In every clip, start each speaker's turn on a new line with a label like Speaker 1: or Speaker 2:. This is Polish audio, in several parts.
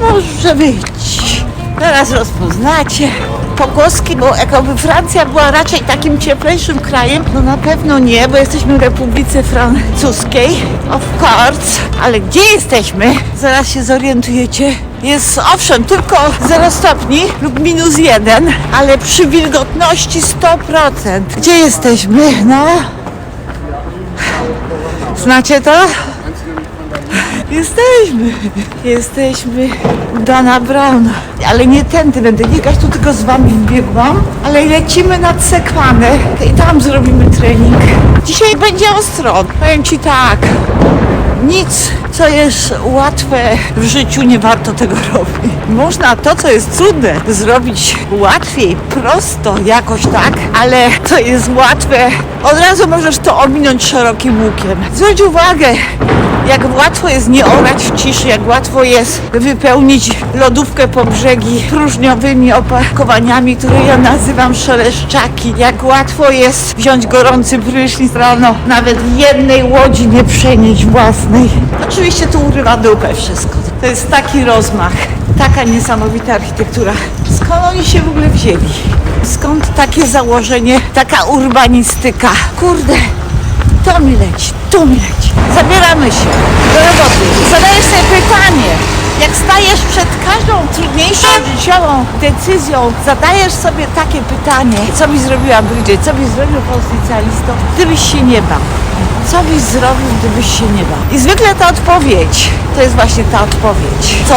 Speaker 1: może być. Teraz rozpoznacie pogłoski, bo jakoby Francja była raczej takim cieplejszym krajem, no na pewno nie, bo jesteśmy w Republice Francuskiej, of course, ale gdzie jesteśmy? Zaraz się zorientujecie. Jest owszem tylko 0 stopni lub minus 1, ale przy wilgotności 100%. Gdzie jesteśmy? No. Znacie to? Jesteśmy, jesteśmy Dana Brown, ale nie tędy będę biegać, tu tylko z wami wbiegłam, ale lecimy nad Sekwanę i tam zrobimy trening. Dzisiaj będzie ostro, powiem ci tak, nic, co jest łatwe w życiu, nie warto tego robić. Można to, co jest trudne, zrobić łatwiej, prosto, jakoś tak, ale co jest łatwe, od razu możesz to ominąć szerokim łukiem. Zwróć uwagę, jak łatwo jest nie orać w ciszy, jak łatwo jest wypełnić lodówkę po brzegi próżniowymi opakowaniami, które ja nazywam szeleszczaki. Jak łatwo jest wziąć gorący prysznic rano, nawet jednej łodzi nie przenieść własnej. Oczywiście tu urywa dupę wszystko. To jest taki rozmach, taka niesamowita architektura. Skąd oni się w ogóle wzięli? Skąd takie założenie, taka urbanistyka? Kurde, to mi leci, tu mi leci. Zabieramy się do roboty. Zadajesz sobie pytanie. Jak stajesz przed każdą trudniejszą życiową decyzją, zadajesz sobie takie pytanie, co byś zrobiła Bridget, co byś zrobił konstytucjalistą, gdybyś się nie bał. Co byś zrobił, gdybyś się nie bał? I zwykle ta odpowiedź, to jest właśnie ta odpowiedź. Co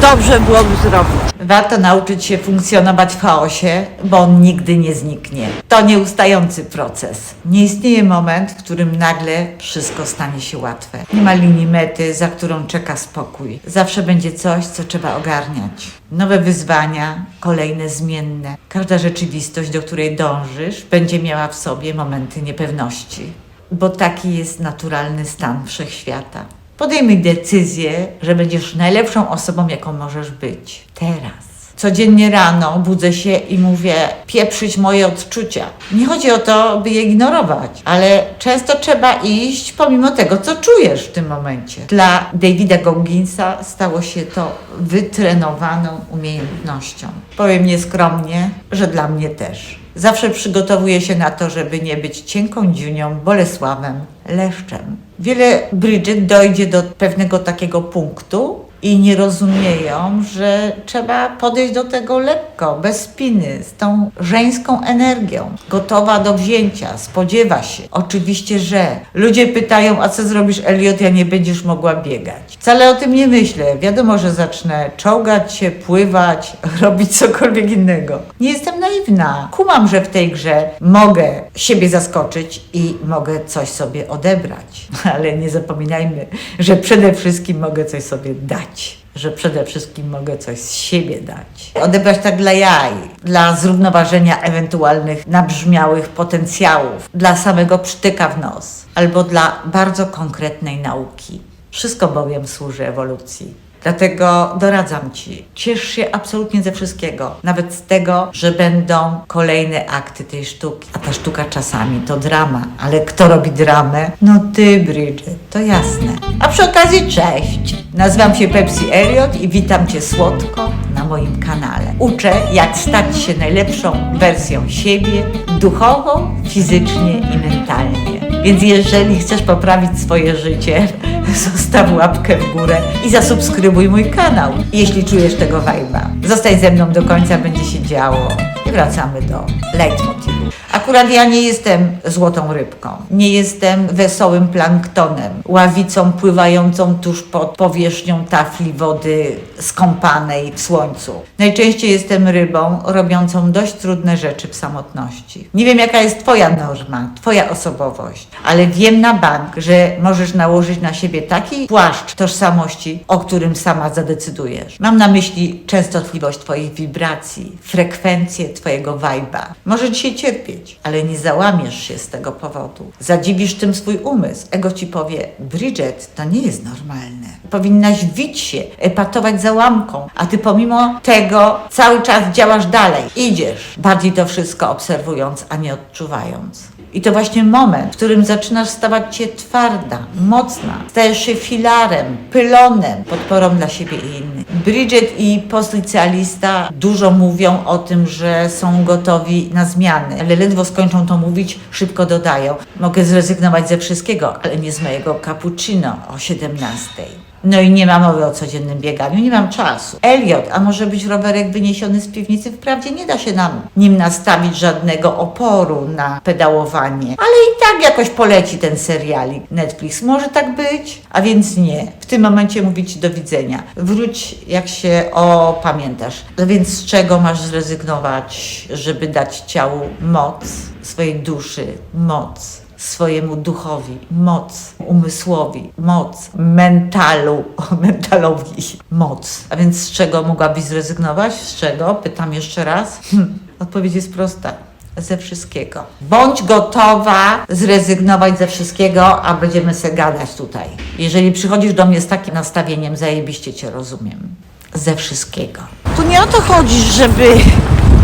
Speaker 1: dobrze byłoby zrobić?
Speaker 2: Warto nauczyć się funkcjonować w chaosie, bo on nigdy nie zniknie. To nieustający proces. Nie istnieje moment, w którym nagle wszystko stanie się łatwe. Nie ma linii mety, za którą czeka spokój. Zawsze będzie coś, co trzeba ogarniać. Nowe wyzwania, kolejne zmienne. Każda rzeczywistość, do której dążysz, będzie miała w sobie momenty niepewności, bo taki jest naturalny stan wszechświata. Podejmij decyzję, że będziesz najlepszą osobą, jaką możesz być. Teraz. Codziennie rano budzę się i mówię, pieprzyć moje odczucia. Nie chodzi o to, by je ignorować, ale często trzeba iść pomimo tego, co czujesz w tym momencie. Dla Davida Gogginsa stało się to wytrenowaną umiejętnością. Powiem nieskromnie, że dla mnie też. Zawsze przygotowuję się na to, żeby nie być cienką dziunią, Bolesławem, leszczem. Wiele Bridget dojdzie do pewnego takiego punktu i nie rozumieją, że trzeba podejść do tego lekko, bez spiny, z tą żeńską energią, gotowa do wzięcia, spodziewa się. Oczywiście, że ludzie pytają, a co zrobisz, Eliot, ja nie będziesz mogła biegać. Wcale o tym nie myślę. Wiadomo, że zacznę czołgać się, pływać, robić cokolwiek innego. Nie jestem naiwna. Kumam, że w tej grze mogę siebie zaskoczyć i mogę coś sobie odebrać. Ale nie zapominajmy, że przede wszystkim mogę coś sobie dać. Że przede wszystkim mogę coś z siebie dać. Odebrać tak dla jaj, dla zrównoważenia ewentualnych nabrzmiałych potencjałów, dla samego przytyka w nos, albo dla bardzo konkretnej nauki. Wszystko bowiem służy ewolucji. Dlatego doradzam Ci, ciesz się absolutnie ze wszystkiego, nawet z tego, że będą kolejne akty tej sztuki. A ta sztuka czasami to drama, ale kto robi dramę? No Ty, Bridget, to jasne. A przy okazji cześć! Nazywam się Pepsi Elliot i witam Cię słodko na moim kanale. Uczę, jak stać się najlepszą wersją siebie duchowo, fizycznie i mentalnie. Więc jeżeli chcesz poprawić swoje życie, zostaw łapkę w górę i zasubskrybuj mój kanał, jeśli czujesz tego wajba. Zostań ze mną do końca, będzie się działo. I wracamy do leitmotivu. Akurat ja nie jestem złotą rybką, nie jestem wesołym planktonem, ławicą pływającą tuż pod powierzchnią tafli wody skąpanej w słońcu. Najczęściej jestem rybą robiącą dość trudne rzeczy w samotności. Nie wiem, jaka jest Twoja norma, Twoja osobowość, ale wiem na bank, że możesz nałożyć na siebie taki płaszcz tożsamości, o którym sama zadecydujesz. Mam na myśli częstotliwość Twoich wibracji, frekwencję Twojego wajba. Może dzisiaj cierpieć, ale nie załamiesz się z tego powodu. Zadziwisz tym swój umysł. Ego ci powie, Bridget, to nie jest normalne. Powinnaś wić się, epatować załamką, a ty pomimo tego cały czas działasz dalej. Idziesz, bardziej to wszystko obserwując, a nie odczuwając. I to właśnie moment, w którym zaczynasz stawać się twarda, mocna, stajesz się filarem, pylonem, podporą dla siebie i innych. Bridget i postlicealista dużo mówią o tym, że są gotowi na zmiany, ale ledwo skończą to mówić, szybko dodają. Mogę zrezygnować ze wszystkiego, ale nie z mojego cappuccino o 17. No i nie ma mowy o codziennym bieganiu, nie mam czasu. Elliot, a może być rowerek wyniesiony z piwnicy? Wprawdzie nie da się nam nim nastawić żadnego oporu na pedałowanie, ale i tak jakoś poleci ten serialik Netflix. Może tak być? A więc nie. W tym momencie mówić do widzenia. Wróć, jak się opamiętasz. No więc z czego masz zrezygnować, żeby dać ciału moc, swojej duszy moc? Swojemu duchowi, moc, umysłowi, moc, mentalu, mentalowi, moc. A więc z czego mogłabyś zrezygnować? Z czego? Pytam jeszcze raz. Hm, odpowiedź jest prosta. Ze wszystkiego. Bądź gotowa zrezygnować ze wszystkiego, a będziemy se gadać tutaj. Jeżeli przychodzisz do mnie z takim nastawieniem, zajebiście cię rozumiem. Ze wszystkiego.
Speaker 1: Tu nie o to chodzi, żeby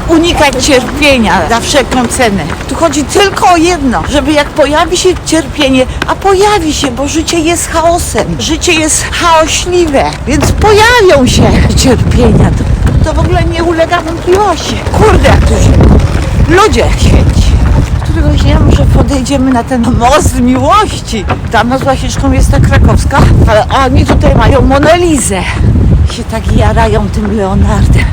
Speaker 1: unikać cierpienia za wszelką cenę. Tu chodzi tylko o jedno, żeby jak pojawi się cierpienie, a pojawi się, bo życie jest chaosem, życie jest chaośliwe, więc pojawią się cierpienia. To, to w ogóle nie ulega wątpliwości. Kurde, jak zimno. Ludzie święci. Któregoś dnia może podejdziemy na ten most miłości. Tam nazwa ścieżką jest ta krakowska, ale oni tutaj mają Monalizę. Się tak jarają tym Leonardem.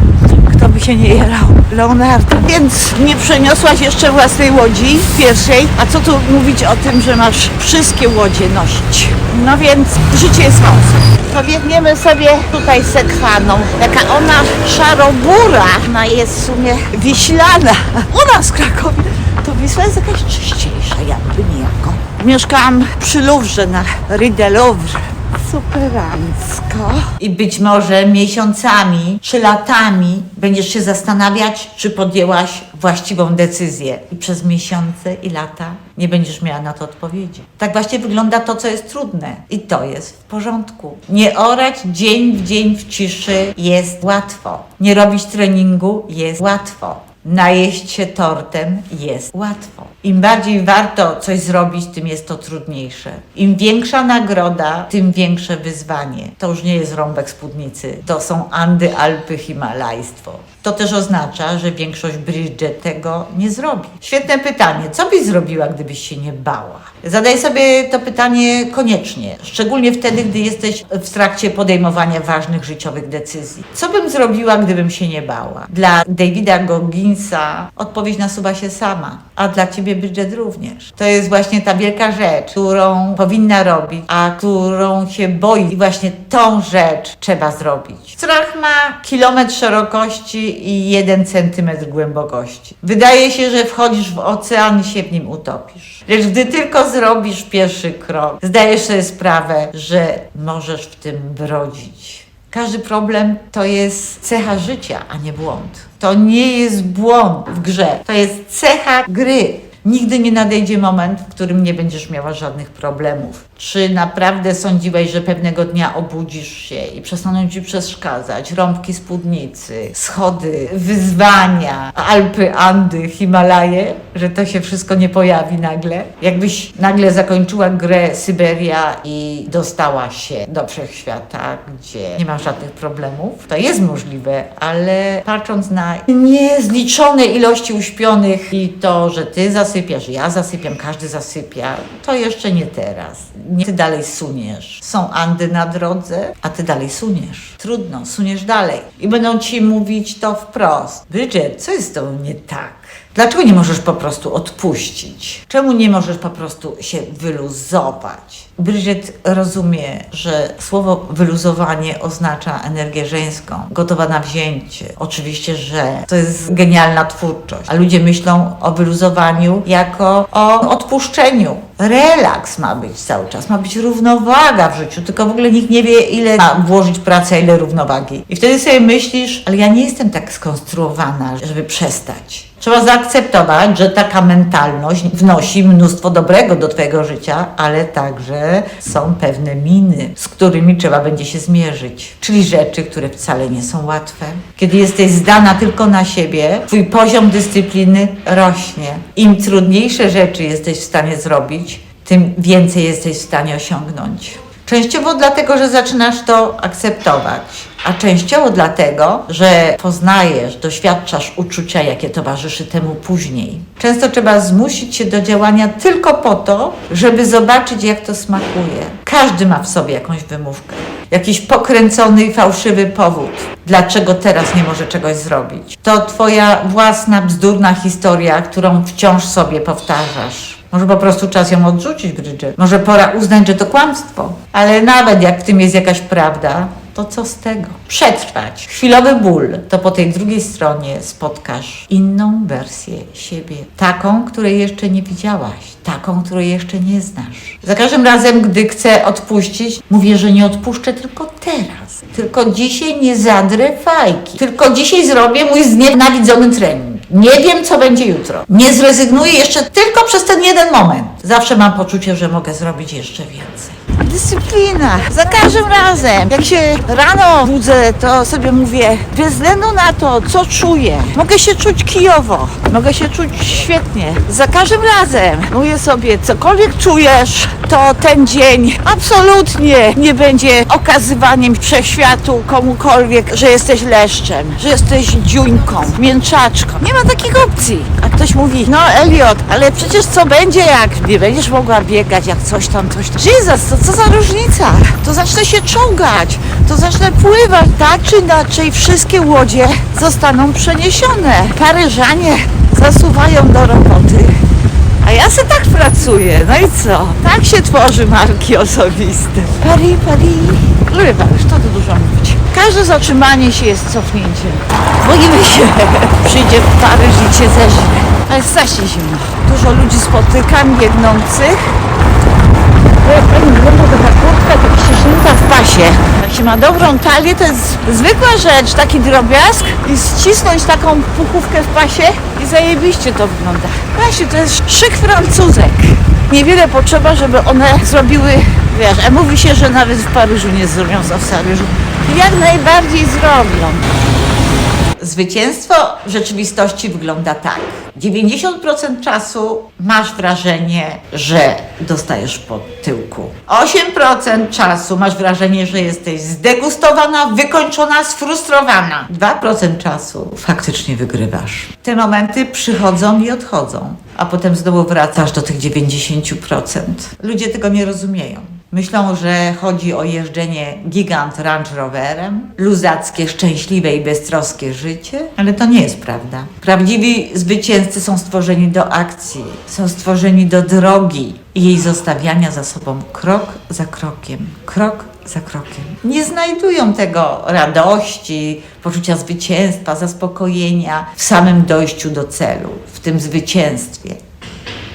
Speaker 1: Kto by się nie jarał Leonardem. Więc nie przeniosłaś jeszcze własnej łodzi pierwszej. A co tu mówić o tym, że masz wszystkie łodzie nosić? No więc życie jest chaosem. Pobiegniemy sobie tutaj sekwaną. Jaka ona szarobura. Ona jest w sumie wiślana. U nas w Krakowie to Wisła jest jakaś czyściejsza, jakby niejako. Mieszkałam przy Louvre na Rue Louvre. Superancko.
Speaker 2: I być może miesiącami czy latami będziesz się zastanawiać, czy podjęłaś właściwą decyzję. I przez miesiące i lata nie będziesz miała na to odpowiedzi. Tak właśnie wygląda to, co jest trudne. I to jest w porządku. Nie orać dzień w dzień w ciszy jest łatwo. Nie robić treningu jest łatwo. Najeść się tortem jest łatwo. Im bardziej warto coś zrobić, tym jest to trudniejsze. Im większa nagroda, tym większe wyzwanie. To już nie jest rąbek spódnicy, to są Andy, Alpy, Himalajstwo. To też oznacza, że większość Bridget tego nie zrobi. Świetne pytanie. Co byś zrobiła, gdybyś się nie bała? Zadaj sobie to pytanie koniecznie, szczególnie wtedy, gdy jesteś w trakcie podejmowania ważnych życiowych decyzji. Co bym zrobiła, gdybym się nie bała? Dla Davida Gogginsa odpowiedź nasuwa się sama, a dla ciebie Bridget również. To jest właśnie ta wielka rzecz, którą powinna robić, a którą się boi. I właśnie tą rzecz trzeba zrobić. Strach ma kilometr szerokości i jeden centymetr głębokości. Wydaje się, że wchodzisz w ocean i się w nim utopisz. Lecz gdy tylko zrobisz pierwszy krok, zdajesz sobie sprawę, że możesz w tym brodzić. Każdy problem to jest cecha życia, a nie błąd. To nie jest błąd w grze, to jest cecha gry. Nigdy nie nadejdzie moment, w którym nie będziesz miała żadnych problemów. Czy naprawdę sądziłeś, że pewnego dnia obudzisz się i przestaną ci przeszkadzać rąbki spódnicy, schody, wyzwania, Alpy, Andy, Himalaje, że to się wszystko nie pojawi nagle? Jakbyś nagle zakończyła grę Syberia i dostała się do wszechświata, gdzie nie ma żadnych problemów, to jest możliwe, ale patrząc na niezliczone ilości uśpionych i to, że ty zasypiasz, ja zasypiam, każdy zasypia, to jeszcze nie teraz. Nie ty dalej suniesz. Są Andy na drodze, a ty dalej suniesz. Trudno, suniesz dalej. I będą ci mówić to wprost. Bridget, co jest z tobą nie tak? Dlaczego nie możesz po prostu odpuścić? Czemu nie możesz po prostu się wyluzować? Bridget rozumie, że słowo wyluzowanie oznacza energię żeńską, gotowa na wzięcie. Oczywiście, że to jest genialna twórczość, a ludzie myślą o wyluzowaniu jako o odpuszczeniu. Relaks ma być cały czas, ma być równowaga w życiu, tylko w ogóle nikt nie wie, ile ma włożyć pracy, a ile równowagi. I wtedy sobie myślisz, ale ja nie jestem tak skonstruowana, żeby przestać. Trzeba zaakceptować, że taka mentalność wnosi mnóstwo dobrego do Twojego życia, ale także są pewne miny, z którymi trzeba będzie się zmierzyć. Czyli rzeczy, które wcale nie są łatwe. Kiedy jesteś zdana tylko na siebie, Twój poziom dyscypliny rośnie. Im trudniejsze rzeczy jesteś w stanie zrobić, tym więcej jesteś w stanie osiągnąć. Częściowo dlatego, że zaczynasz to akceptować, a częściowo dlatego, że poznajesz, doświadczasz uczucia, jakie towarzyszy temu później. Często trzeba zmusić się do działania tylko po to, żeby zobaczyć, jak to smakuje. Każdy ma w sobie jakąś wymówkę, jakiś pokręcony i fałszywy powód, dlaczego teraz nie może czegoś zrobić. To Twoja własna bzdurna historia, którą wciąż sobie powtarzasz. Może po prostu czas ją odrzucić, Bridget. Może pora uznać, że to kłamstwo. Ale nawet jak w tym jest jakaś prawda, to co z tego? Przetrwać. Chwilowy ból, to po tej drugiej stronie spotkasz inną wersję siebie. Taką, której jeszcze nie widziałaś. Taką, której jeszcze nie znasz. Za każdym razem, gdy chcę odpuścić, mówię, że nie odpuszczę tylko teraz. Tylko dzisiaj nie zadrę fajki. Tylko dzisiaj zrobię mój znienawidzony trening. Nie wiem, co będzie jutro. Nie zrezygnuję jeszcze tylko przez ten jeden moment. Zawsze mam poczucie, że mogę zrobić jeszcze więcej.
Speaker 1: Dyscyplina. Za każdym razem, jak się rano budzę, to sobie mówię, bez względu na to, co czuję, mogę się czuć kijowo, mogę się czuć świetnie. Za każdym razem mówię sobie, cokolwiek czujesz, to ten dzień absolutnie nie będzie okazywaniem wszechświatu komukolwiek, że jesteś leszczem, że jesteś dziuńką, mięczaczką. Nie ma takich opcji. A ktoś mówi, no Eliot, ale przecież co będzie, jak nie będziesz mogła biegać, jak coś tam, coś tam. Jezus, to co za różnica? To zacznę się czołgać, to zacznę pływać. Tak czy inaczej wszystkie łodzie zostaną przeniesione. Paryżanie zasuwają do roboty. A ja se tak pracuję, no i co? Tak się tworzy marki osobiste. Paris, Paris. Lubię Paryż, to tu dużo mówić. Każde zatrzymanie się jest cofnięciem. Boimy się. Przyjdzie Paryż i cię zeżre. Ale strasznie zimno. Dużo ludzi spotykam, biegnących. Jak pani wygląda taka kurtka, to ściśnięta w pasie. Jak się ma dobrą talię, to jest zwykła rzecz, taki drobiazg i ścisnąć taką puchówkę w pasie i zajebiście to wygląda. Właśnie, to jest szyk francuzek. Niewiele potrzeba, żeby one zrobiły, wiesz, a mówi się, że nawet w Paryżu nie zrobią co w Paryżu. Jak najbardziej zrobią.
Speaker 2: Zwycięstwo w rzeczywistości wygląda tak. 90% czasu masz wrażenie, że dostajesz po tyłku. 8% czasu masz wrażenie, że jesteś zdegustowana, wykończona, sfrustrowana. 2% czasu faktycznie wygrywasz. Te momenty przychodzą i odchodzą, a potem znowu wracasz do tych 90%. Ludzie tego nie rozumieją. Myślą, że chodzi o jeżdżenie gigant Range Roverem, luzackie, szczęśliwe i beztroskie życie, ale to nie jest prawda. Prawdziwi zwycięzcy są stworzeni do akcji, są stworzeni do drogi i jej zostawiania za sobą krok za krokiem, krok za krokiem. Nie znajdują tego radości, poczucia zwycięstwa, zaspokojenia w samym dojściu do celu, w tym zwycięstwie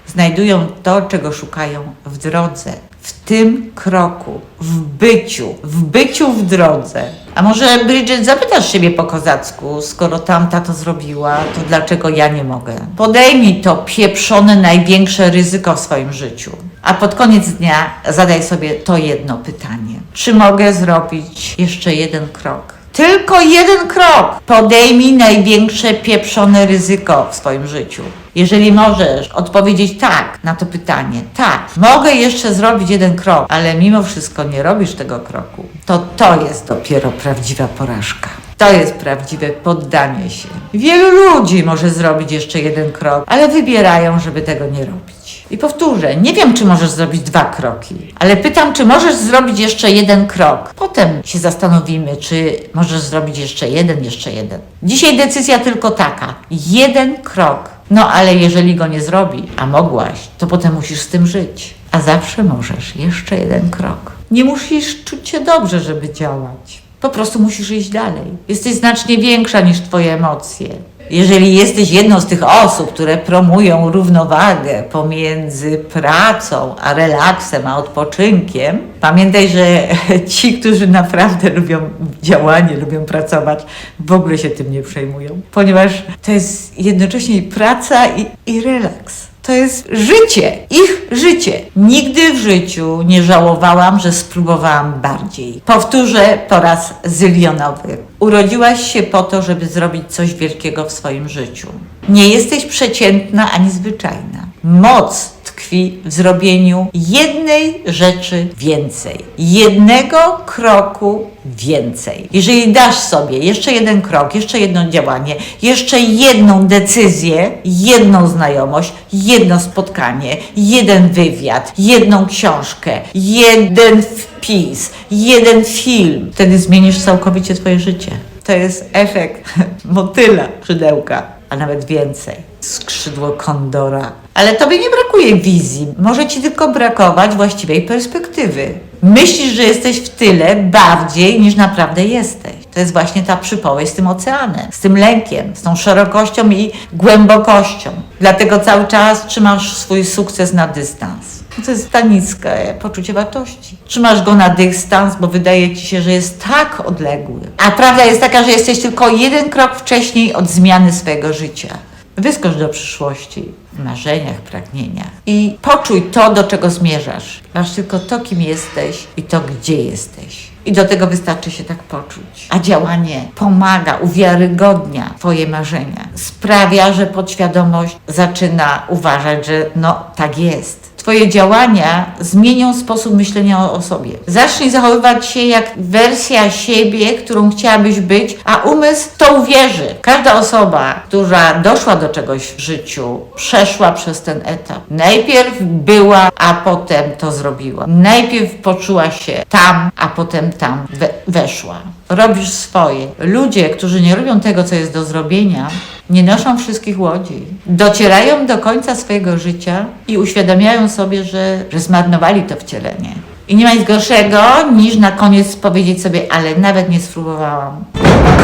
Speaker 2: znajdują to, czego szukają w drodze, w tym kroku, w byciu, w byciu w drodze. A może Bridget zapytasz siebie po kozacku, skoro tamta to zrobiła, to dlaczego ja nie mogę? Podejmij to pieprzone największe ryzyko w swoim życiu. A pod koniec dnia zadaj sobie to jedno pytanie. Czy mogę zrobić jeszcze jeden krok? Tylko jeden krok. Podejmij największe pieprzone ryzyko w swoim życiu. Jeżeli możesz odpowiedzieć tak na to pytanie, tak, mogę jeszcze zrobić jeden krok, ale mimo wszystko nie robisz tego kroku, to to jest dopiero prawdziwa porażka. To jest prawdziwe poddanie się. Wielu ludzi może zrobić jeszcze jeden krok, ale wybierają, żeby tego nie robić. I powtórzę, nie wiem, czy możesz zrobić dwa kroki, ale pytam, czy możesz zrobić jeszcze jeden krok. Potem się zastanowimy, czy możesz zrobić jeszcze jeden, jeszcze jeden. Dzisiaj decyzja tylko taka: jeden krok. No ale jeżeli go nie zrobi, a mogłaś, to potem musisz z tym żyć. A zawsze możesz jeszcze jeden krok. Nie musisz czuć się dobrze, żeby działać. Po prostu musisz iść dalej. Jesteś znacznie większa niż Twoje emocje. Jeżeli jesteś jedną z tych osób, które promują równowagę pomiędzy pracą, a relaksem, a odpoczynkiem, pamiętaj, że ci, którzy naprawdę lubią działanie, lubią pracować, w ogóle się tym nie przejmują, ponieważ to jest jednocześnie i praca, i, i relaks. To jest życie, ich życie. Nigdy w życiu nie żałowałam, że spróbowałam bardziej. Powtórzę po raz zylionowy. Urodziłaś się po to, żeby zrobić coś wielkiego w swoim życiu. Nie jesteś przeciętna ani zwyczajna. Moc tkwi w zrobieniu jednej rzeczy więcej. Jednego kroku więcej. Jeżeli dasz sobie jeszcze jeden krok, jeszcze jedno działanie, jeszcze jedną decyzję, jedną znajomość, jedno spotkanie, jeden wywiad, jedną książkę, jeden wpis, jeden film, wtedy zmienisz całkowicie Twoje życie. To jest efekt motyla, skrzydełka, a nawet więcej. Skrzydło kondora. Ale tobie nie brakuje wizji. Może ci tylko brakować właściwej perspektywy. Myślisz, że jesteś w tyle bardziej niż naprawdę jesteś. To jest właśnie ta przypowieść z tym oceanem, z tym lękiem, z tą szerokością i głębokością. Dlatego cały czas trzymasz swój sukces na dystans. To jest ta niskie poczucie wartości. Trzymasz go na dystans, bo wydaje ci się, że jest tak odległy. A prawda jest taka, że jesteś tylko jeden krok wcześniej od zmiany swojego życia. Wyskocz do przyszłości w marzeniach, pragnieniach i poczuj to, do czego zmierzasz. Masz tylko to, kim jesteś i to, gdzie jesteś. I do tego wystarczy się tak poczuć. A działanie pomaga, uwiarygodnia Twoje marzenia. Sprawia, że podświadomość zaczyna uważać, że no tak jest. Twoje działania zmienią sposób myślenia o, o sobie. Zacznij zachowywać się jak wersja siebie, którą chciałabyś być, a umysł to uwierzy. Każda osoba, która doszła do czegoś w życiu, przeszła przez ten etap. Najpierw była, a potem to zrobiła. Najpierw poczuła się tam, a potem tam we, weszła. Robisz swoje. Ludzie, którzy nie robią tego, co jest do zrobienia, nie noszą wszystkich łodzi. Docierają do końca swojego życia i uświadamiają sobie, że, że zmarnowali to wcielenie. I nie ma nic gorszego niż na koniec powiedzieć sobie, ale nawet nie spróbowałam.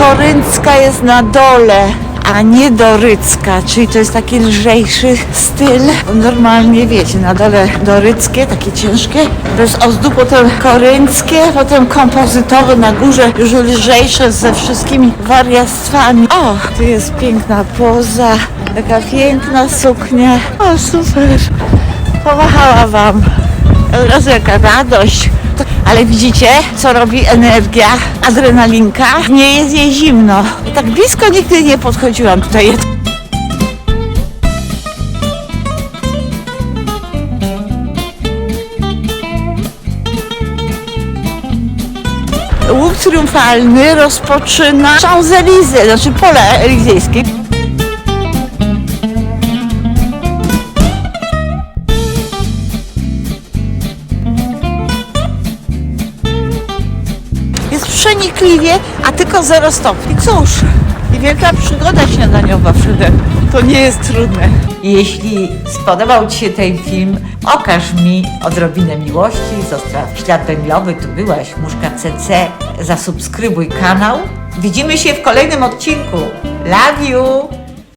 Speaker 1: Koryncka jest na dole, a nie dorycka, czyli to jest taki lżejszy styl. Normalnie wiecie, na dole doryckie, takie ciężkie, bez ozdu, potem korynckie, potem kompozytowe na górze, już lżejsze ze wszystkimi wariactwami. O, tu jest piękna poza, taka piękna suknia. O, super. Pomachała wam. Jaka radość. Ale widzicie, co robi energia, adrenalinka? Nie jest jej zimno. I tak blisko nigdy nie podchodziłam tutaj. Łuk triumfalny rozpoczyna Champs-Élysées, znaczy pole elizejskie. Przenikliwie, a tylko 0 stopni. Cóż, wielka przygoda śniadaniowa przede. To nie jest trudne.
Speaker 2: Jeśli spodobał Ci się ten film, okaż mi odrobinę miłości, zostaw ślad węglowy, tu byłaś, Muszka CC, zasubskrybuj kanał. Widzimy się w kolejnym odcinku. Love you!